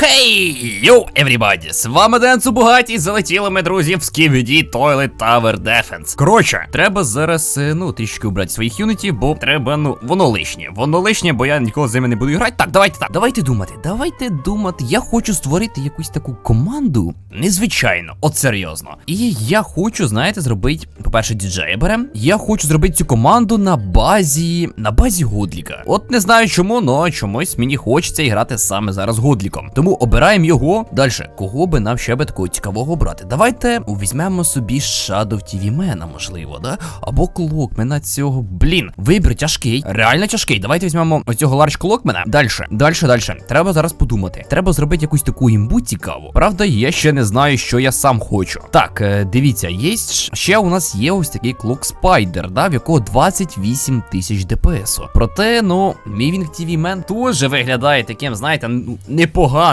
Хей, йоу, everybody, з вами Ден Цубугаті, залетіли ми, друзі, в Skibidi Toilet Tower Defense. Коротше, треба зараз, е, ну, трішки убрати своїх юнітів, бо треба, ну, воно лишнє. Воно лишнє, бо я ніколи з ними не буду грати. Так, давайте так. Давайте думати, давайте думати. Я хочу створити якусь таку команду. Незвичайно, от серйозно. І я хочу, знаєте, зробити, по-перше, діджея берем. Я хочу зробити цю команду на базі. на базі Годліка. От не знаю чому, но чомусь мені хочеться грати саме зараз Годліком. Тому обираємо його. Далі, кого би нам ще би такого цікавого брати? Давайте візьмемо собі Shadow TV Мена, можливо, да? Або Клокмена цього. Блін, вибір тяжкий, реально тяжкий. Давайте візьмемо оцього Ларч Клокмена. Далі, далі, далі. Треба зараз подумати. Треба зробити якусь таку імбу цікаву. Правда, я ще не знаю, що я сам хочу. Так, е, дивіться, є ще у нас є ось такий Клок Спайдер, да, в якого 28 тисяч ДПС. Проте, ну, Мівінг TV Мен теж виглядає таким, знаєте, ну,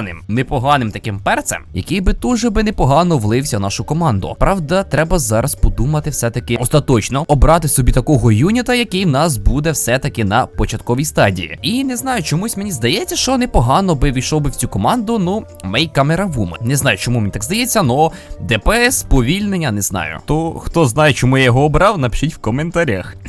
непоганим, непоганим таким перцем, який би дуже би непогано влився в нашу команду. Правда, треба зараз подумати все-таки остаточно обрати собі такого юніта, який в нас буде все-таки на початковій стадії. І не знаю, чомусь мені здається, що непогано би війшов би в цю команду, ну, Мей Камера Вумен. Не знаю, чому мені так здається, но ДПС, повільнення, не знаю. То хто знає, чому я його обрав, напишіть в коментарях.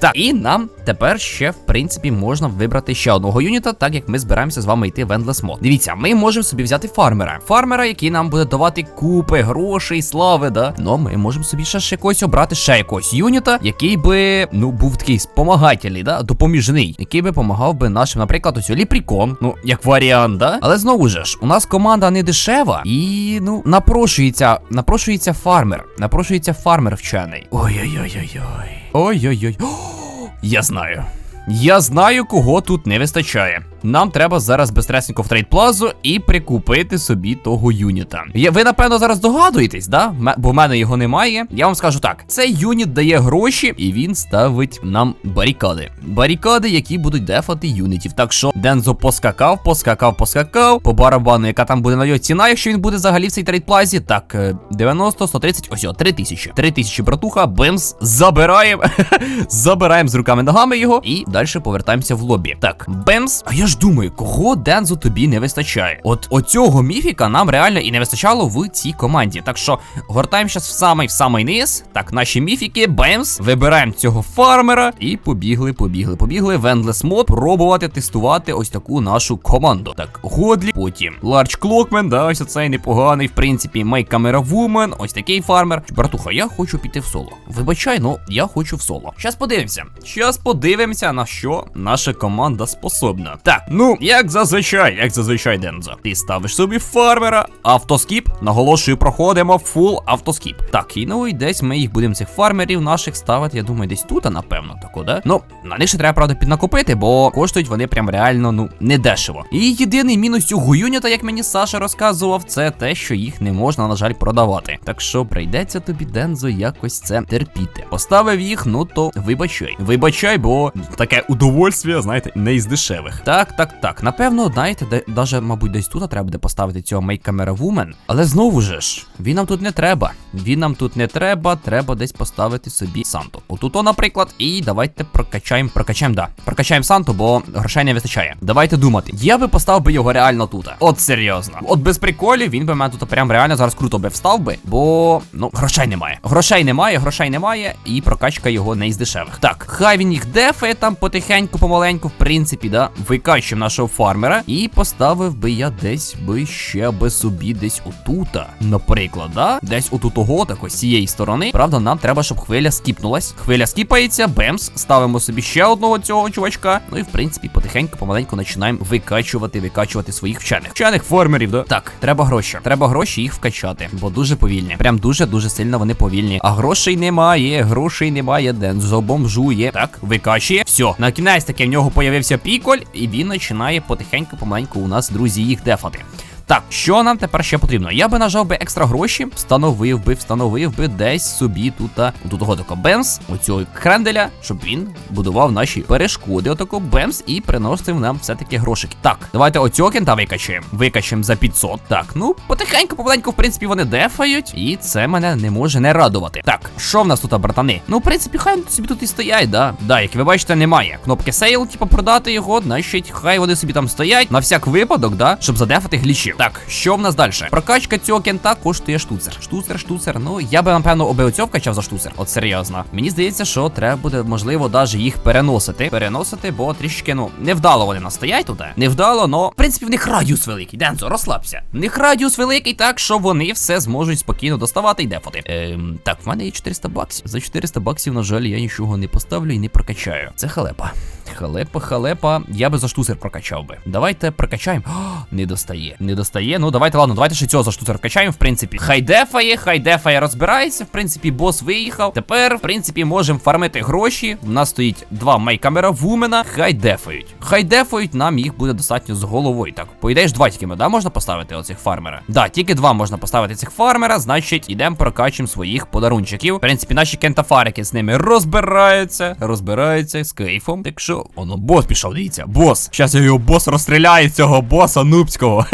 Так, і нам тепер ще, в принципі, можна вибрати ще одного юніта, так як ми збираємося з вами йти в Endless Дивіться, ми можемо собі взяти фармера. Фармера, який нам буде давати купи грошей, слави, да. Ну, ми можемо собі ще ж якогось обрати ще якогось юніта, який би, ну, був такий спомагательний, да, допоміжний, який би помагав би нашим, наприклад, ось Ліпрікон, ну, як варіант, да. Але знову ж, у нас команда не дешева, і, ну, напрошується, напрошується фармер. Напрошується фармер вчений. Ой-ой-ой-ой-ой. Ой-ой-ой. Я знаю. Я знаю, кого тут не вистачає. Нам треба зараз безстресненько в трейд плазу і прикупити собі того юніта. Ви, напевно, зараз догадуєтесь, да? Бо в мене його немає. Я вам скажу так: цей юніт дає гроші, і він ставить нам барикади. Барикади, які будуть дефати юнітів. Так що Дензо поскакав, поскакав, поскакав. По барабану, яка там буде на його ціна, якщо він буде взагалі в цій трейд плазі. Так, е, 90, 130, ось о, 3000. 3000 братуха, бимс, забираємо. забираємо з руками ногами його і далі повертаємося в лобі. Так, бемс. А я ж думаю, кого Дензу тобі не вистачає? От оцього міфіка нам реально і не вистачало в цій команді. Так що гортаємо зараз в самий в самий низ. Так, наші міфіки, бемс, вибираємо цього фармера і побігли, побігли, побігли в Endless Mode пробувати тестувати ось таку нашу команду. Так, Годлі, потім Ларч Клокмен, да, ось цей непоганий, в принципі, Мейк Камера Вумен, ось такий фармер. Братуха, я хочу піти в соло. Вибачай, ну я хочу в соло. Щас подивимося. Щас подивимося, на що наша команда способна. Так, ну, як зазвичай, як зазвичай, Дензо. Ти ставиш собі фармера, автоскіп. Наголошую, проходимо фул автоскіп. Так, і ну і десь ми їх будемо цих фармерів наших ставити. Я думаю, десь тут, напевно, тако, да? Ну, на них ще треба, правда, піднакопити, бо коштують вони прям реально, ну, недешево. І єдиний мінус цього юніта, як мені Саша розказував, це те, що їх не можна, на жаль, продавати. Так що прийдеться тобі, Дензо, якось це терпіти. Поставив їх, ну то вибачай. Вибачай, бо таке удовольствие, знаєте, не із дешевих. Так, так, так. так. Напевно, знаєте, де даже, мабуть, десь тут треба буде поставити цього Make Camera Woman. Але знову ж, він нам тут не треба. Він нам тут не треба, треба десь поставити собі Санту. Отут, наприклад, і давайте прокачаємо, прокачаємо, да. Прокачаємо Санту, бо грошей не вистачає. Давайте думати. Я би поставив би його реально тут. От серйозно. От без приколів він би мене тут прям реально зараз круто би встав би, бо ну грошей немає. Грошей немає, грошей немає, і прокачка його не із дешевих. Так, хай він їх дефає там потихеньку, помаленьку, в принципі, да. Викачуємо нашого фармера. І поставив би я десь би ще би собі десь отута. Наприклад, да? Десь отутого, так ось цієї сторони. Правда, нам треба, щоб хвиля скіпнулась. Хвиля скіпається, бемс, ставимо собі ще одного цього чувачка. Ну і в принципі, потихеньку, помаленьку починаємо викачувати, викачувати своїх вчених. Вчених фермерів, да? Так, треба гроші. Треба гроші їх вкачати, бо дуже повільні. Прям дуже дуже сильно вони повільні. А грошей немає, грошей немає. Дензо бомжує. Так, викачує. Все, на кінець таки в нього появився піколь, і він починає потихеньку, помаленьку у нас, друзі, їх дефати. Так, що нам тепер ще потрібно? Я би нажав би екстра гроші, встановив би, встановив би десь собі тут, того тако бемс, оцього кренделя, щоб він будував наші перешкоди, отако бемс, і приносив нам все-таки грошики. Так, давайте оцього кента викачаємо. Викачаємо за 500. Так, ну потихеньку, помаленьку, в принципі, вони дефають, і це мене не може не радувати. Так, що в нас тут, братани? Ну, в принципі, хай собі тут і стоять, да. Да, як ви бачите, немає. Кнопки сейл, типу, продати його, значить, хай вони собі там стоять на всяк випадок, да, щоб задефати глічів. Так, що в нас далі? Прокачка цього кента коштує штуцер. Штуцер, штуцер. Ну, я би, напевно, оби оцього вкачав за штуцер. От серйозно. Мені здається, що треба буде, можливо, навіть їх переносити. Переносити, бо трішки, ну, невдало вони настоять тут. Невдало, но, в принципі, в них радіус великий. Дензо, розслабся. В них радіус великий, так що вони все зможуть спокійно доставати і дефати. Ем, так, в мене є 400 баксів. За 400 баксів, на жаль, я нічого не поставлю і не прокачаю. Це халепа. Халепа, халепа. Я би за штуцер прокачав би. Давайте прокачаємо. Не достає. Не достає. Ну давайте, ладно, давайте ще цього за штуцер вкачаємо. В принципі, хай дефає, хай дефає, розбирається. В принципі, бос виїхав. Тепер, в принципі, можемо фармити гроші. У нас стоїть два майкамера вумена. Хай дефають. Хай дефають, нам їх буде достатньо з головою. Так, по ж два тільки ми, да, можна поставити оцих фармера? Да, тільки два можна поставити цих фармера, значить, ідемо прокачуємо своїх подарунчиків. В принципі, наші кентафарики з ними розбираються, розбираються з кейфом. Так що, воно, бос пішов, дивіться, бос. Щас я його бос розстріляю, цього боса нубського.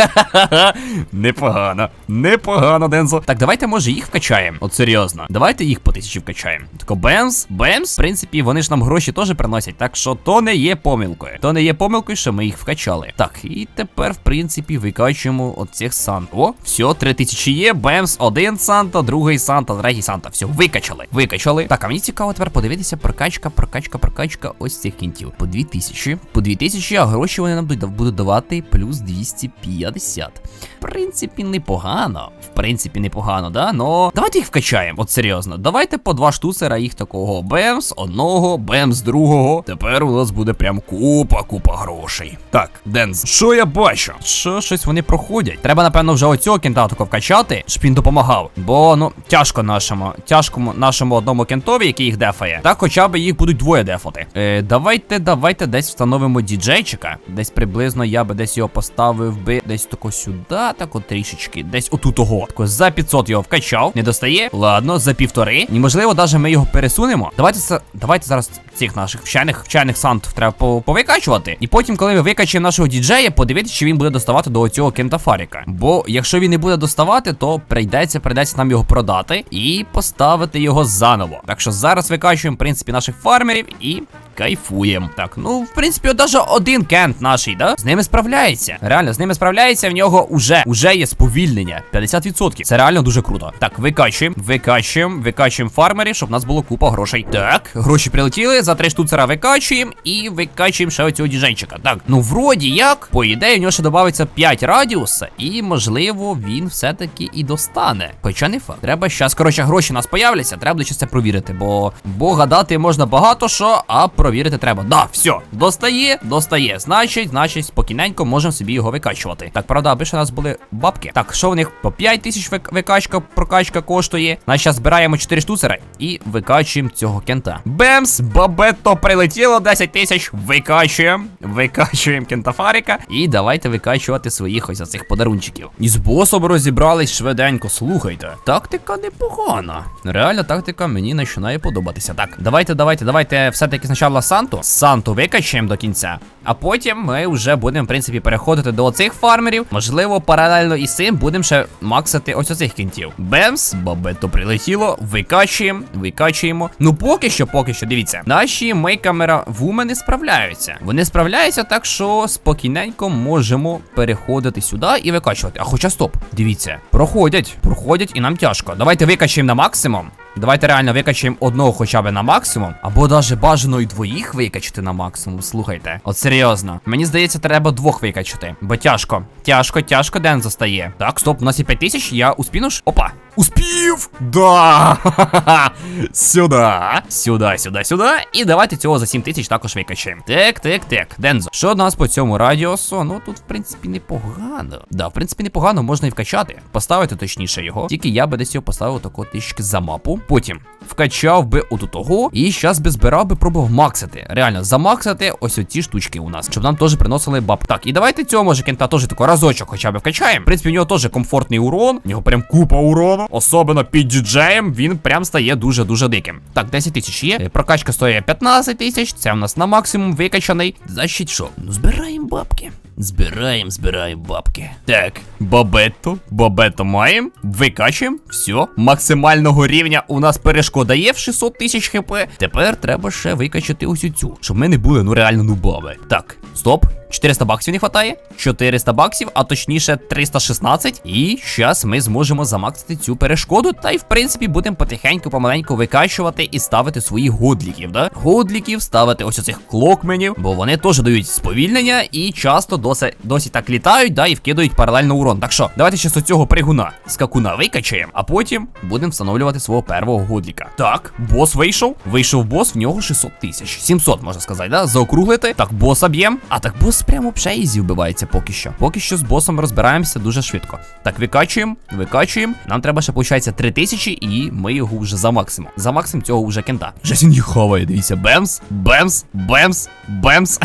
Непогано. Непогано, Дензо. Так, давайте, може, їх вкачаємо. От серйозно. Давайте їх по тисячі вкачаємо. Тако Бемс, Бемс, в принципі, вони ж нам гроші теж приносять. Так що то не є помилкою. То не є помилкою, що ми їх вкачали. Так, і тепер, в принципі, викачуємо от цих сант. О, все, три тисячі є. Бемс, один санта, другий санта, третій санта. Все, викачали. Викачали. Так, а мені цікаво тепер подивитися прокачка, прокачка, прокачка ось цих кінтів. По 2000. По 2000, а гроші вони нам будуть- давати плюс 250. В принципі, непогано. В принципі, непогано, да? Но давайте їх вкачаємо. От серйозно. Давайте по два штуцера їх такого бемс, одного, бемс другого. Тепер у нас буде прям купа, купа грошей. Так, Денз, що я бачу? Що щось вони проходять? Треба, напевно, вже оцього кента тако вкачати, щоб він допомагав. Бо ну тяжко нашому, тяжкому нашому одному кентові, який їх дефає. Так, хоча б їх будуть двоє дефати. Е, давайте, давайте десь встановимо діджейчика. Десь приблизно я би десь його поставив би десь тако сюди, так от трішечки. Десь отут того. Тако за 500 його вкачав. Не достає. Ладно, за півтори. І можливо, навіть ми його пересунемо. Давайте давайте зараз цих наших вчених вчених сантів треба повикачувати. І потім, коли ми викачаємо нашого діджея, подивитися, чи він буде доставати до цього кентафаріка. Бо якщо він не буде доставати, то прийдеться, прийдеться нам його продати і поставити його заново. Так що зараз викачуємо, в принципі, наших фармерів і. Кайфуємо. Так, ну, в принципі, от даже один кент наший, да? З ними справляється. Реально, з ними справляється, в нього уже, уже є сповільнення. 50%. Це реально дуже круто. Так, викачуємо, викачуємо, викачуємо фармерів, щоб в нас було купа грошей. Так, гроші прилетіли, за три штуцера викачуємо і викачуємо ще оцього діжейчика. Так, ну вроді як, по ідеї, у нього ще додається 5 радіуса, і можливо він все-таки і достане. Хоча не факт. Треба щас, коротше, гроші у нас появляться, треба буде це провірити, бо, бо гадати можна багато що, а провірити треба. Да, все, достає, достає. Значить, значить, спокійненько можемо собі його викачувати. Так, правда, аби ще у нас були бабки. Так, що в них по 5 тисяч викачка, прокачка коштує. Значить, зараз збираємо 4 штуцера і викачуємо цього кента. Бемс, бабето прилетіло 10 тисяч. Викачуємо, викачуємо кентафарика. І давайте викачувати своїх ось цих подарунчиків. І з босом розібрались швиденько. Слухайте. Тактика непогана. Реальна тактика мені починає подобатися. Так, давайте, давайте, давайте все-таки спочатку Санту. Санту викачаємо до кінця. А потім ми вже будемо, в принципі, переходити до оцих фармерів. Можливо, паралельно із цим будемо ще максити ось оцих кінтів. Бемс, бабето прилетіло, викачуємо, викачуємо. Ну поки що, поки що, дивіться, наші мейкамера вумени справляються. Вони справляються так, що спокійненько можемо переходити сюди і викачувати. А хоча стоп, дивіться, проходять, проходять і нам тяжко. Давайте викачаємо на максимум. Давайте реально викачаємо одного хоча б на максимум, або даже бажано і двоїх викачати на максимум. Слухайте, от серйозно. Мені здається, треба двох викачати, бо тяжко. Тяжко, тяжко, Ден застає. Так, стоп, у нас є 5 тисяч, я успіну ж? Опа. Успів! Да! Сюда! Сюда, сюда, сюда. І давайте цього за 7 тисяч також викачаємо. Так, так, так. Дензо. Що у нас по цьому радіусу? Ну тут, в принципі, непогано. Да, в принципі, непогано, можна і вкачати. Поставити точніше його. Тільки я би десь його поставив тако трішки за мапу. Потім вкачав би оту того. І щас би збирав би пробував максити. Реально, замаксити ось оці штучки у нас, щоб нам теж приносили баб. Так, і давайте цього може кента теж тако разочок хоча б вкачаємо. В принципі, у нього теж комфортний урон. У нього прям купа урону. Особливо під діджеєм він прям стає дуже-дуже диким. Так, 10 тисяч є. Е, Прокачка стоїть 15 тисяч. Це у нас на максимум викачаний. Значить що? Ну збираємо бабки. Збираємо, збираємо бабки. Так, бабетто, бабетто маємо. Викачуємо. Все. Максимального рівня у нас перешкода є в 600 тисяч хп. Тепер треба ще викачати ось цю, щоб ми не були ну реально нубами. Так, стоп. 400 баксів не хватає. 400 баксів, а точніше 316. І зараз ми зможемо замаксити цю перешкоду. Та й в принципі будемо потихеньку, помаленьку викачувати і ставити своїх годліків, да? Годліків, ставити ось оцих клокменів, бо вони теж дають сповільнення і часто досить, досить так літають, да, і вкидують паралельно урон. Так що, давайте ще з цього пригуна скакуна викачаємо, а потім будемо встановлювати свого первого годліка. Так, бос вийшов. Вийшов бос, в нього 600 тисяч. 700, можна сказати, да? Заокруглити. Так, боса б'єм. А так бос прямо вже ізі вбивається поки що. Поки що з босом розбираємося дуже швидко. Так, викачуємо, викачуємо. Нам треба ще, виходить, 3000, і ми його вже за максимум. За максимум цього вже кента. Вже він їх хаває, дивіться. Бемс, бемс, бемс, бемс.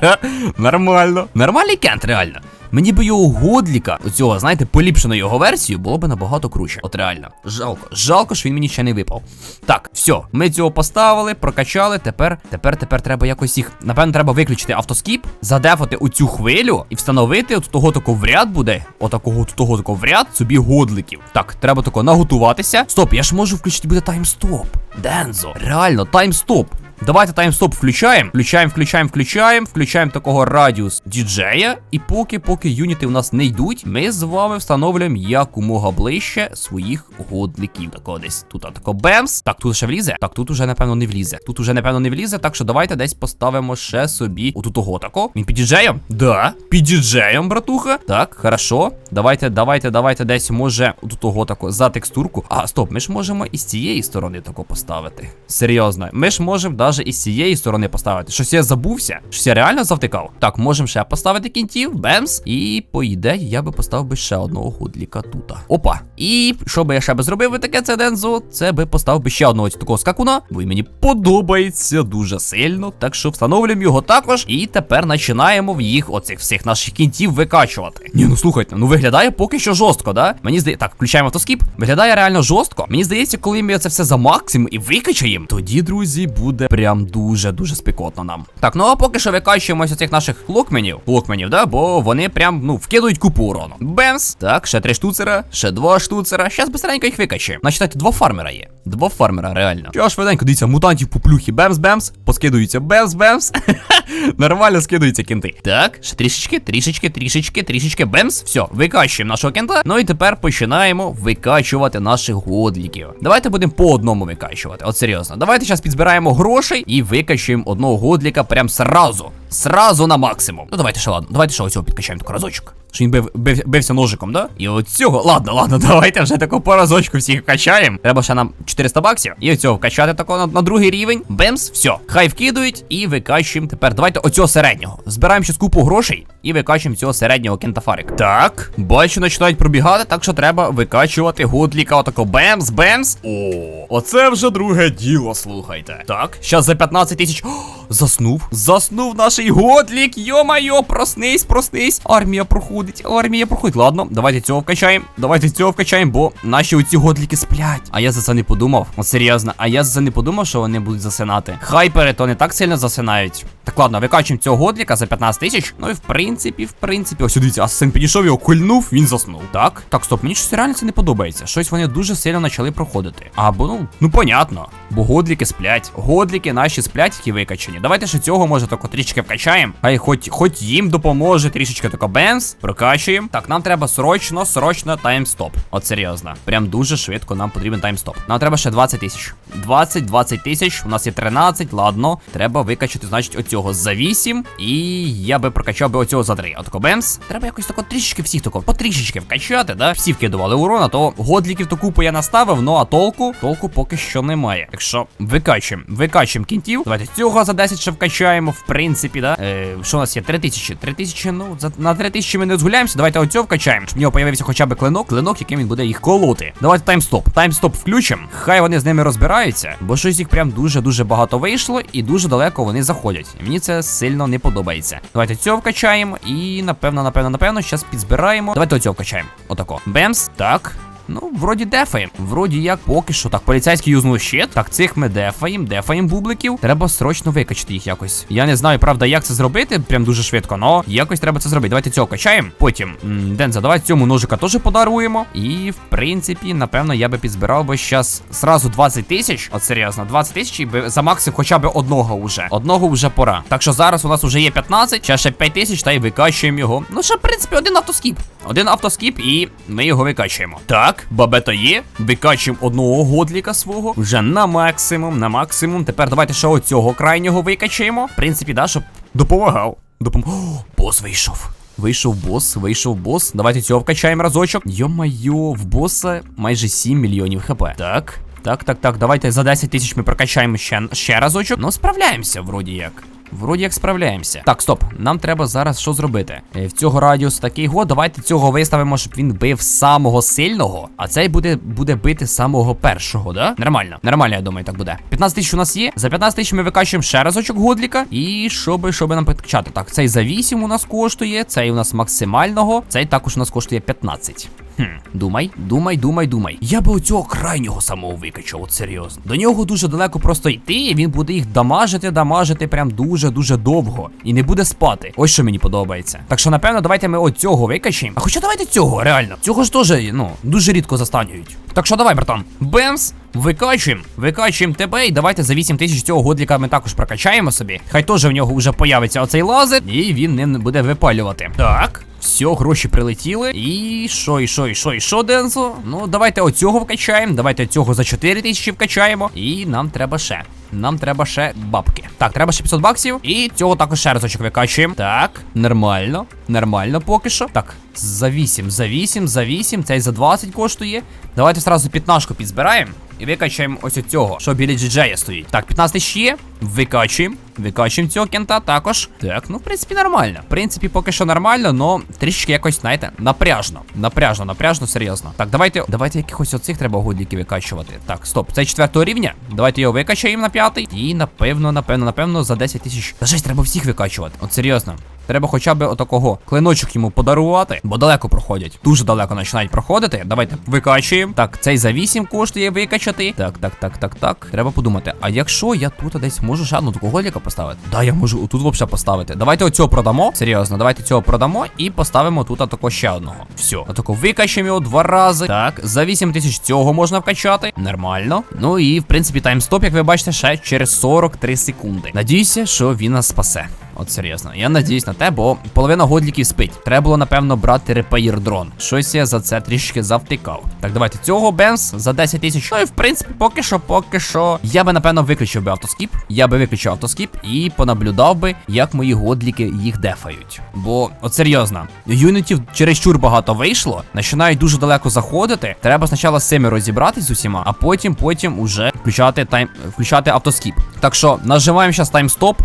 Нормально. Нормальний кент, реально. Мені би його годліка, оцього, знаєте, поліпшено його версію, було б набагато круче. От реально. Жалко. Жалко, що він мені ще не випав. Так, все, ми цього поставили, прокачали. Тепер, тепер, тепер треба якось їх. Напевно, треба виключити автоскіп, задефати оцю хвилю і встановити от того тако в ряд буде. Отакого от того тако в ряд собі годликів. Так, треба тако наготуватися. Стоп, я ж можу включити буде таймстоп. Дензо, реально, таймстоп. Давайте таймстоп включаємо. Включаємо, включаємо, включаємо, включаємо такого радіус діджея. І поки поки юніти у нас не йдуть, ми з вами встановлюємо якомога ближче своїх годликів. Тако десь тут тако бемс. Так, тут ще влізе. Так, тут уже, напевно, не влізе. Тут уже, напевно, не влізе. Так що давайте десь поставимо ще собі отут того тако. Він під діджеєм? Да, під діджеєм, братуха. Так, хорошо. Давайте, давайте, давайте десь може отут того тако за текстурку. А, стоп, ми ж можемо і з цієї сторони тако поставити. Серйозно, ми ж можемо навіть із цієї сторони поставити. Щось я забувся. Щось я реально завтикав. Так, можемо ще поставити кінтів, бемс. І по ідеї я би поставив би ще одного худліка тут. Опа. І що би я ще би зробив би таке це Дензо? Це би поставив би ще одного такого скакуна, бо мені подобається дуже сильно. Так що встановлюємо його також. І тепер починаємо в їх оцих всіх наших кінтів викачувати. Ні, ну слухайте, ну виглядає поки що жорстко, да? Мені здається, так, включаємо автоскіп. Виглядає реально жорстко. Мені здається, коли ми це все за максимум і викачаємо, тоді, друзі, буде прям дуже-дуже спекотно нам. Так, ну а поки що викачуємося цих наших локменів. Локменів, да, бо вони прям, ну, вкидують купу урону. Бемс. Так, ще три штуцера, ще два штуцера. Щас быстренько їх викачуємо. Значить, два фармера є. Два фармера, реально. Чого швиденько, дивіться, мутантів по плюхі. Бемс-бемс. Поскидуються бемс-бемс. Нормально скидуються кінти. Так, ще трішечки, трішечки, трішечки, трішечки. Бемс. Все, викачуємо нашого кента. Ну і тепер починаємо викачувати наших годліків. Давайте будемо по одному викачувати. От серйозно. Давайте зараз підзбираємо грошей і викачуємо одного годліка прям сразу. Сразу на максимум. Ну давайте ще ладно. Давайте ще оцього підкачаємо тако разочок. Що він бив, бив, бився ножиком, да? І от цього. Ладно, ладно, давайте вже тако по разочку всіх качаємо. Треба ще нам 400 баксів. І оцього вкачати тако на, на другий рівень. Бемс, все. Хай вкидують і викачуємо тепер. Давайте оцього середнього. Збираємо ще купу грошей і викачуємо цього середнього кентафарика. Так, бачу, починають пробігати, так що треба викачувати годліка. Отако бемс, бемс. О, оце вже друге діло, слухайте. Так, щас за 15 тисяч. О, Заснув. Заснув наш годлік. Йо-майо, проснись, проснись. Армія проходить, армія проходить. Ладно, давайте цього вкачаємо. Давайте цього вкачаємо, бо наші оці годліки сплять. А я за це не подумав. От серйозно, а я за це не подумав, що вони будуть засинати. Хайпери то не так сильно засинають. Так, ладно, викачуємо цього годліка за 15 тисяч. Ну і в принципі, в принципі, ось дивіться, асасин підійшов, його кульнув, він заснув. Так, так, стоп, мені щось реально це не подобається. Щось вони дуже сильно почали проходити. Або ну, ну понятно. Бо годліки сплять. Годліки наші сплять, які викачені. Давайте ще цього може тако трішки вкачаємо. Хай хоч хоч їм допоможе трішечки тако бенз. Прокачуємо. Так, нам треба срочно, срочно таймстоп. От серйозно. Прям дуже швидко нам потрібен таймстоп. Нам треба ще 20 тисяч. 20-20 тисяч. У нас є 13, ладно. Треба викачати, значить, оцього за 8, і я би прокачав би оцього за 3. Отако бемс. Треба якось тако трішечки всіх тако, потрішечки вкачати, да? Всі вкидували урона, то годліків таку купу я наставив, ну а толку, толку поки що немає. Так що викачуємо, викачуємо кінтів. Давайте цього за 10 ще вкачаємо, в принципі, да? Е, що у нас є? 3000. 3000, ну, за, на 3000 ми не згуляємося. Давайте оцього вкачаємо, щоб в нього появився хоча б клинок, клинок, яким він буде їх колоти. Давайте таймстоп. Таймстоп включимо. Хай вони з ними розбираються, бо щось їх прям дуже-дуже багато вийшло і дуже далеко вони заходять. Мені це сильно не подобається. Давайте цього вкачаємо і напевно, напевно, напевно, зараз підзбираємо. Давайте оцього вкачаємо. Отако. Бемс. Так. Ну, вроді дефаєм. Вроді як поки що. Так, поліцейський юзнув щит. Так, цих ми дефаєм, дефаєм бубликів. Треба срочно викачати їх якось. Я не знаю, правда, як це зробити, прям дуже швидко, но якось треба це зробити. Давайте цього качаємо. Потім, Денза, давай цьому ножика теж подаруємо. І, в принципі, напевно, я би підзбирав би щас зразу 20 тисяч. От серйозно, 20 тисяч і би замаксив хоча б одного уже. Одного вже пора. Так що зараз у нас вже є 15, ще ще 5 тисяч, та й викачуємо його. Ну, ще, в принципі, один автоскіп. Один автоскіп, і ми його викачуємо. Так, бабета є. Викачуємо одного годліка свого. Вже на максимум, на максимум. Тепер давайте ще оцього крайнього викачаємо. В принципі, да, щоб допомагав. Допом... О, бос вийшов. Вийшов бос, вийшов бос. Давайте цього вкачаємо разочок. Йо-майо, в боса майже 7 мільйонів хп. Так. Так, так, так, давайте за 10 тисяч ми прокачаємо ще, ще разочок. Ну, справляємося, вроді як. Вроді як справляємося. Так, стоп. Нам треба зараз що зробити? Е, В цього радіус такий го. Давайте цього виставимо, щоб він бив самого сильного. А цей буде буде бити самого першого, да? Нормально. Нормально, я думаю, так буде. 15 тисяч у нас є. За 15 тисяч ми викачуємо ще разочок годліка. І щоби, щоби нам підкачати. Так, цей за 8 у нас коштує, цей у нас максимального, цей також у нас коштує 15. Хм, думай, думай, думай, думай. Я би оцього крайнього самого викачав, от серйозно. До нього дуже далеко просто йти, і він буде їх дамажити, дамажити прям дуже-дуже довго. І не буде спати. Ось що мені подобається. Так що, напевно, давайте ми оцього викачаємо. А хоча давайте цього, реально. Цього ж теж, ну, дуже рідко застанюють. Так що давай, братан. Бемс. Викачуємо, викачуємо тебе, і давайте за 8 тисяч цього годліка ми також прокачаємо собі. Хай теж в нього вже появиться оцей лазер, і він не буде випалювати. Так. Все, гроші прилетіли. І що, і що, і що, і що, Дензо? Ну, давайте оцього вкачаємо. Давайте цього за 4 тисячі вкачаємо. І нам треба ще. Нам треба ще бабки. Так, треба ще 500 баксів. І цього також ще разочок викачуємо. Так, нормально. Нормально поки що. Так, за 8, за 8, за 8. Цей за 20 коштує. Давайте сразу п'ятнашку підзбираємо. І викачаємо ось цього, що біля джеджея стоїть. Так, 15 тисяч є. Викачуємо. Викачуємо цього кента також. Так, ну в принципі нормально. В принципі, поки що нормально, но трішки якось, знаєте, напряжно. Напряжно, напряжно, серйозно. Так, давайте, давайте якихось оцих треба годників викачувати. Так, стоп, це четвертого рівня. Давайте його викачаємо на п'ятий. І напевно, напевно, напевно, за 10 тисяч. Та жесть, треба всіх викачувати. От серйозно. Треба хоча б отакого клиночок йому подарувати, бо далеко проходять. Дуже далеко починають проходити. Давайте викачуємо. Так, цей за 8 коштує викачати. Так, так, так, так, так. Треба подумати. А якщо я тут десь можу ще одну такого голіка поставити? Да, я можу отут взагалі поставити. Давайте оцього продамо. Серйозно, давайте цього продамо і поставимо тут атако ще одного. Все, отако викачаємо його два рази. Так, за 8 тисяч цього можна вкачати. Нормально. Ну і в принципі таймстоп, як ви бачите, ще через 43 секунди. Надіюся, що він нас спасе. От серйозно, я надіюсь на те, бо половина годліків спить. Треба було, напевно, брати репаїр дрон. Щось я за це трішки завтикав. Так, давайте цього Бенс за 10 тисяч. Ну і в принципі, поки що, поки що. Я би, напевно, виключив би автоскіп. Я би виключив автоскіп і понаблюдав би, як мої годліки їх дефають. Бо, от серйозно, юнітів чересчур багато вийшло, починають дуже далеко заходити. Треба спочатку з цими розібратись з усіма, а потім, потім уже включати тайм, включати автоскіп. Так що нажимаємо зараз таймстоп.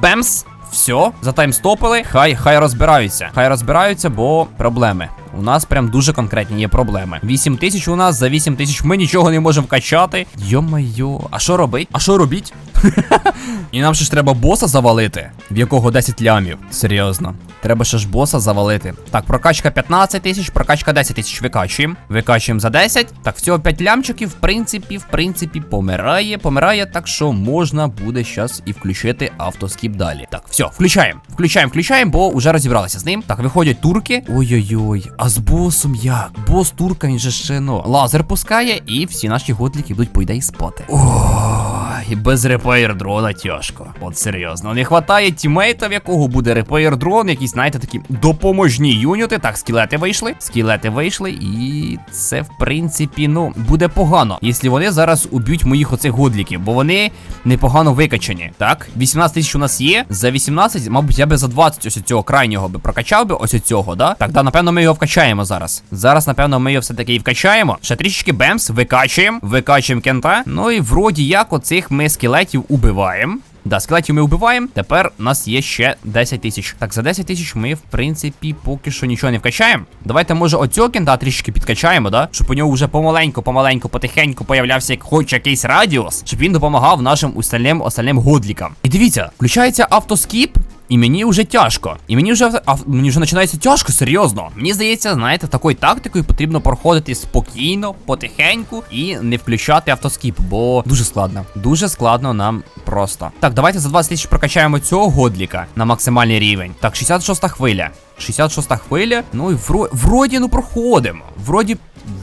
Бемс. Все, затаймстопили. Хай хай розбираються. Хай розбираються, бо проблеми. У нас прям дуже конкретні є проблеми. 8 тисяч у нас за 8 тисяч ми нічого не можемо вкачати. Йо-майо, а що робить? А що робіть? І нам ще ж треба боса завалити, в якого 10 лямів. Серйозно. Треба ще ж боса завалити. Так, прокачка 15 тисяч, прокачка 10 тисяч викачуємо. Викачуємо за 10. Так, всього 5 лямчиків, в принципі, в принципі, помирає. Помирає, так що можна буде зараз і включити автоскіп далі. Так, все, включаємо. Включаємо, включаємо, бо вже розібралися з ним. Так, виходять турки. Ой-ой-ой, а з босом як? Бос турка, він же ще ну. Лазер пускає, і всі наші готліки будуть, по ідеї, спати. Ой. І без репейр дрона тяжко. От серйозно. Не хватає тімейта, в якого буде репейр дрон, якісь, знаєте, такі допоможні юніти. Так, скелети вийшли. Скелети вийшли, і це, в принципі, ну, буде погано, якщо вони зараз уб'ють моїх оцих годліків, бо вони непогано викачані. Так, 18 тисяч у нас є. За 18, мабуть, я би за 20 ось цього крайнього би прокачав би ось цього, да? Так, да, напевно, ми його вкачаємо зараз. Зараз, напевно, ми його все-таки і вкачаємо. Ще трішечки бемс, викачуємо, викачуємо кента. Ну і вроді як оцих ми скелетів убиваємо. Да, скелетів ми вбиваємо. Тепер у нас є ще 10 тисяч. Так, за 10 тисяч ми, в принципі, поки що нічого не вкачаємо. Давайте, може, оцього да, трішки підкачаємо, да? Щоб у нього вже помаленьку, помаленьку, потихеньку появлявся як хоч якийсь радіус, щоб він допомагав нашим остальним остальним годлікам. І дивіться, включається автоскіп. І мені вже тяжко. І мені вже а, мені вже починається тяжко, серйозно. Мені здається, знаєте, такою тактикою потрібно проходити спокійно, потихеньку і не включати автоскіп, бо дуже складно. Дуже складно нам просто. Так, давайте за 20 тисяч прокачаємо цього годліка на максимальний рівень. Так, 66 хвиля. 66 хвиля. Ну і вро... вроді ну проходимо. Вроді.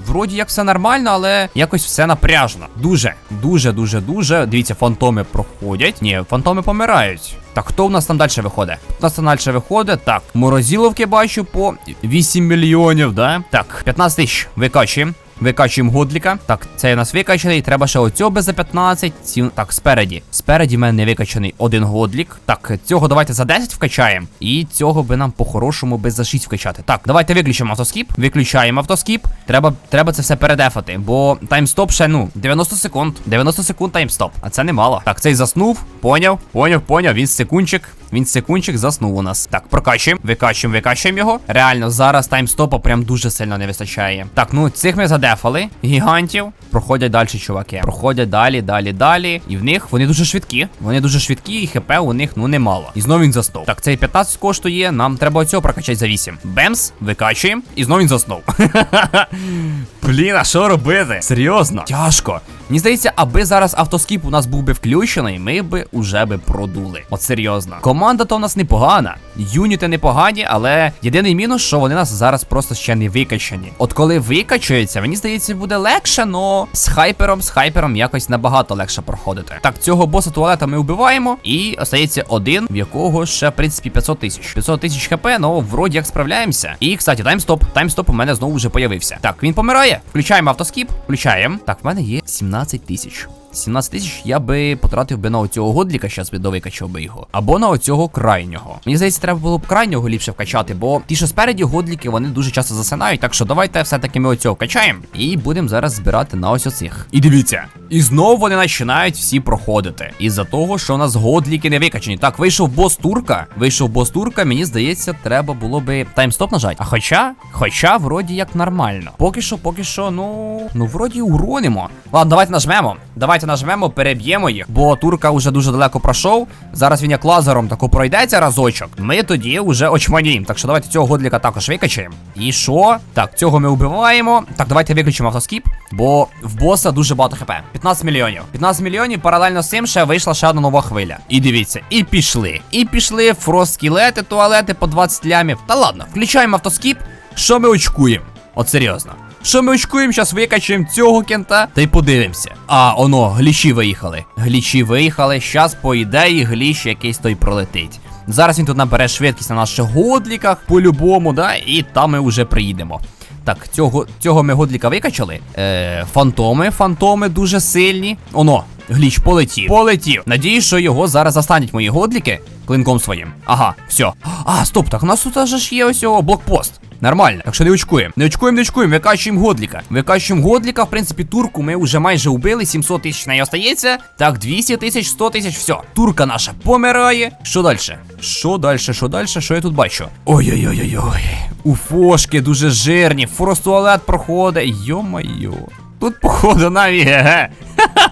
Вроді як все нормально, але якось все напряжно. Дуже, дуже, дуже, дуже. Дивіться, фантоми проходять. Ні, фантоми помирають. Так, хто у нас там далі виходить? У нас там далі виходить. Так, морозіловки бачу по 8 мільйонів, да? Так, 15 тисяч викачуємо. Викачуємо годліка. Так, це у нас викачаний. Треба ще оцього би за 15. Ці... Так, спереді. Спереді в мене не викачаний один годлік. Так, цього давайте за 10 вкачаємо. І цього би нам по-хорошому би за 6 вкачати. Так, давайте виключимо автоскіп. Виключаємо автоскіп. Треба треба це все передефати, бо таймстоп ще, ну, 90 секунд. 90 секунд таймстоп. А це немало. Так, цей заснув. Поняв, поняв, поняв. Він секундчик. Він секундчик заснув у нас. Так, прокачуємо, викачуємо, викачуємо його. Реально, зараз таймстопа прям дуже сильно не вистачає. Так, ну цих ми задефали. Гігантів. Проходять далі, чуваки. Проходять далі, далі, далі. І в них вони дуже швидкі. Вони дуже швидкі, і хп у них ну немало. І знову він заснув. Так, цей 15 коштує. Нам треба оцього прокачати за 8. Бемс, викачуємо. І знову він заснув. Блін, а що робити? Серйозно? Тяжко. Мені здається, аби зараз автоскіп у нас був би включений, ми би уже би продули. От серйозно. Команда то у нас непогана. Юніти непогані, але єдиний мінус, що вони нас зараз просто ще не викачані. От коли викачується, мені здається, буде легше, но з хайпером, з хайпером якось набагато легше проходити. Так, цього боса туалета ми вбиваємо, і остається один, в якого ще, в принципі, 500 тисяч. 500 тисяч хп, ну вроді як справляємося. І, кстати, таймстоп. Таймстоп у мене знову вже появився. Так, він помирає. Включаємо автоскіп. Включаємо. Так, в мене є 17 тисяч. 17 тисяч я би потратив би на оцього годліка, щас би довикачав би його. Або на оцього крайнього. Мені здається, треба було б крайнього ліпше вкачати, бо ті, що спереді годліки, вони дуже часто засинають. Так що давайте все-таки ми оцього качаємо. І будемо зараз збирати на ось оцих. І дивіться. І знову вони починають всі проходити. Із-за того, що у нас годліки не викачані. Так, вийшов бос турка. Вийшов бос турка, мені здається, треба було би таймстоп нажати. А хоча, хоча, вроді як нормально. Поки що, поки що, ну. Ну, вроді уронимо. Ладно, давайте нажмемо. Давайте нажмемо, переб'ємо їх. Бо турка вже дуже далеко пройшов. Зараз він як лазером тако пройдеться разочок. Ми тоді вже очманіємо. Так що давайте цього годліка також викачаємо. І що? Так, цього ми вбиваємо. Так, давайте виключимо автоскіп. Бо в боса дуже багато хп. 15 мільйонів. 15 мільйонів паралельно з цим ще вийшла ще одна нова хвиля. І дивіться, і пішли. І пішли фрост скелети, туалети по 20 лямів. Та ладно, включаємо автоскіп. Що ми очкуємо? От серйозно. Що ми очкуємо, зараз викачуємо цього кента та й подивимося. А, оно, глічі виїхали. Глічі виїхали. Щас, по ідеї, гліч якийсь той пролетить. Зараз він тут набере швидкість на наших годліках, по-любому, да, і там ми вже приїдемо. Так, цього цього ми годліка викачали. Е, Фантоми, фантоми дуже сильні. Оно, гліч полетів. Полетів. Надіюсь, що його зараз застануть мої годліки клинком своїм. Ага, все. А, стоп, так у нас тут аж є ось його блокпост. Нормально, так що не очкуємо. Не очкуємо, не очкуємо, викачуємо годліка. Викачуємо годліка, в принципі, турку ми вже майже убили. 700 тисяч неї остається. Так, 200 тисяч, 100 тисяч, все. Турка наша помирає. Що далі? Що далі, що далі, що я тут бачу? Ой-ой-ой-ой-ой. Уфошки дуже жирні. Фрост туалет проходить. Йо-майо. Тут, походу, ГГ.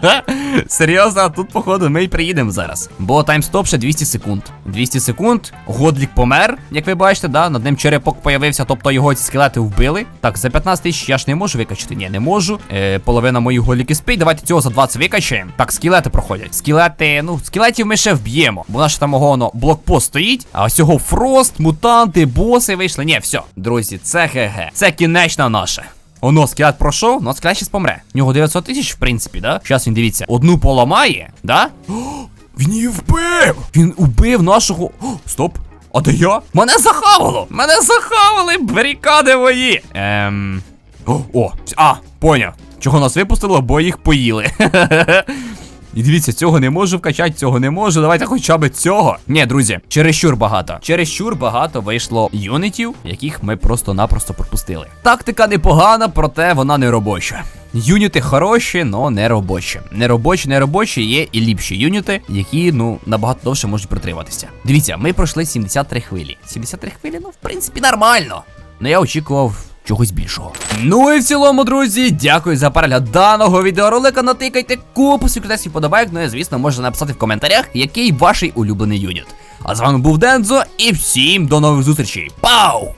Серйозно, тут, походу, ми й приїдемо зараз. Бо таймстоп ще 200 секунд. 200 секунд. Годлік помер, як ви бачите, да? Над ним черепок появився, тобто його ці скелети вбили. Так, за 15 тисяч я ж не можу викачати. Ні, не можу. Е, половина моїх годліків спить. Давайте цього за 20 викачаємо. Так, скелети проходять. Скелети, ну, скелетів ми ще вб'ємо. Бо наш там воно блокпост стоїть. А ось цього фрост, мутанти, боси вийшли. Ні, все, друзі, це ГГ. Це кінечна наша. Оно, скелет пройшов, но скелет щас помре. У нього 900 тисяч, в принципі, да? Щас він дивіться, одну поламає, да? Він її вбив! Він убив нашого. О, стоп! А де я? Мене захавало! Мене захавали! Барикади мої! Ем. О, о, а, поняв. Чого нас випустило, бо їх поїли. І дивіться, цього не можу вкачати, цього не можу. Давайте хоча б цього. Ні, друзі, чересчур багато. Чересчур багато вийшло юнітів, яких ми просто-напросто пропустили. Тактика непогана, проте вона не робоча. Юніти хороші, но не робочі. Не робочі, не робочі, є і ліпші юніти, які ну набагато довше можуть протриматися. Дивіться, ми пройшли 73 хвилі. 73 хвилі, ну в принципі, нормально. Ну я очікував чогось більшого. Ну і в цілому, друзі, дякую за перегляд даного відеоролика. Натикайте купу секретесів подобайок. Ну і звісно, можете написати в коментарях, який ваш улюблений юніт. А з вами був Дензо, і всім до нових зустрічей. Пау!